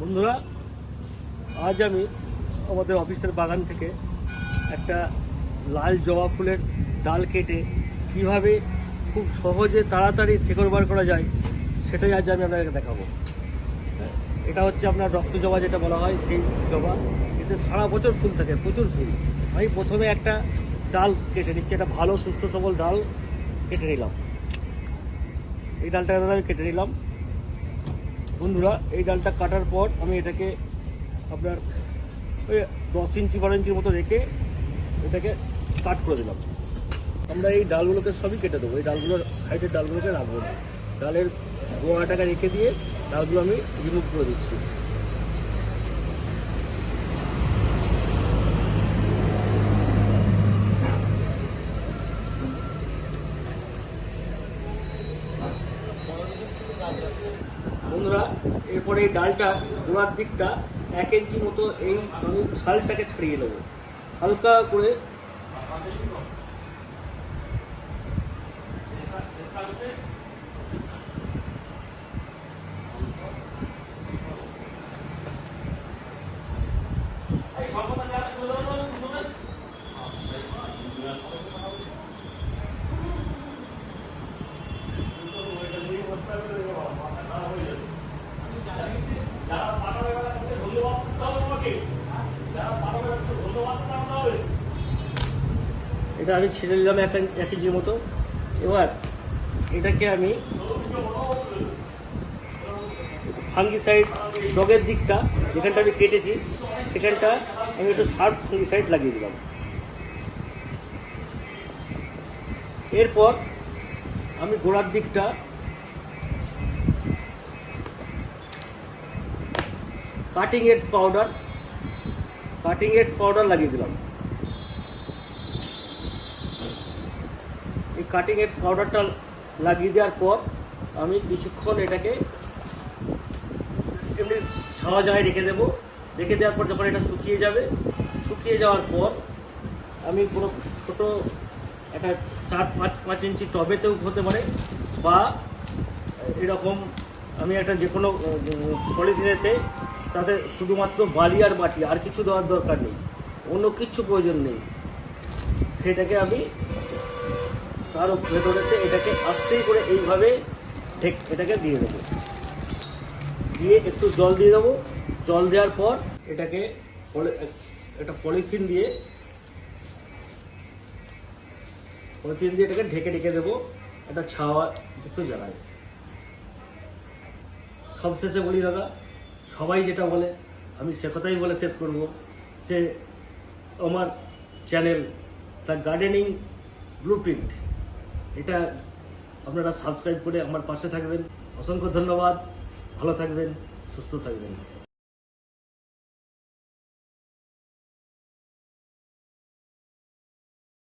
বন্ধুরা, আজ আমি আমাদের অফিসের বাগান থেকে একটা লাল জবা ফুলের ডাল কেটে কীভাবে খুব সহজে তাড়াতাড়ি শেকড় বার করা যায়, সেটাই আজ আমি আপনাকে দেখাবো। এটা হচ্ছে আপনার রক্ত জবা যেটা বলা হয়, সেই জবা। এতে সারা বছর ফুল থাকে, প্রচুর ফুল। আমি প্রথমে একটা ডাল কেটে নিচ্ছি, একটা ভালো, সুস্থ, সবল ডাল কেটে নিলাম। এই ডালটা আমি কেটে নিলাম। বন্ধুরা, এই ডালটা কাটার পর আমি এটাকে আপনার ওই দশ ইঞ্চি, বারো ইঞ্চির মতো রেখে এটাকে কাট করে দিলাম। আমরা এই ডালগুলোকে সবই কেটে দেবো। এই ডালগুলোর সাইডের ডালগুলোকে রাখব না। ডালের গোয়াটাকে রেখে দিয়ে ডালগুলো আমি রিমুভ করে দিচ্ছি। বন্ধুরা, এরপরে এই ডালটা গোড়ার দিকটা এক ইঞ্চি মতো এই আমি ছালটাকে ছাড়িয়ে নেব। হালকা করে এটা আমি ছেড়ে দিলাম এক ইঞ্চির মতো। এবার এটাকে আমি ফাঙ্গিসাইড ডগের দিকটা যেখানটা আমি কেটেছি, সেখানটা আমি একটু শার্প ফাঙ্গিসাইড লাগিয়ে দিলাম। এরপর আমি গোড়ার দিকটা cutting aids powder cutting aids powder লাগিয়ে দিলাম। কাটিং এডস পাউডারটা লাগিয়ে দেওয়ার পর আমি কিছুক্ষণ এটাকে এমনি ছাওয়া জায়গায় রেখে দেবো। রেখে দেওয়ার পর যখন এটা শুকিয়ে যাবে, শুকিয়ে যাওয়ার পর আমি কোনো ছোটো একটা চার পাঁচ পাঁচ ইঞ্চি টবেতেও হতে পারে বা এরকম আমি একটা যে কোনো পলিথিনেতে তাতে শুধুমাত্র বালি আর মাটি আর কিছু দেওয়ার দরকার নেই, অন্য কিছু প্রয়োজন নেই। সেটাকে আমি তার ভেতরেতে এটাকে আস্তেই করে এইভাবে ঢেক, এটাকে দিয়ে দেবো। দিয়ে একটু জল দিয়ে দেবো। জল দেওয়ার পর এটাকে একটা পলিথিন দিয়ে পলিথিন দিয়ে এটাকে ঢেকে ঢেকে দেবো একটা ছাওয়া যুক্ত জায়গায়। সবশেষে বলি, দাদা, সবাই যেটা বলে, আমি সে কথাই বলে শেষ করব যে, আমার চ্যানেল দ্য গার্ডেনিং ব্লুপ্রিন্ট এটা আপনারা সাবস্ক্রাইব করে আমার পাশে থাকবেন। অসংখ্য ধন্যবাদ। ভালো থাকবেন সুস্থ থাকবেন।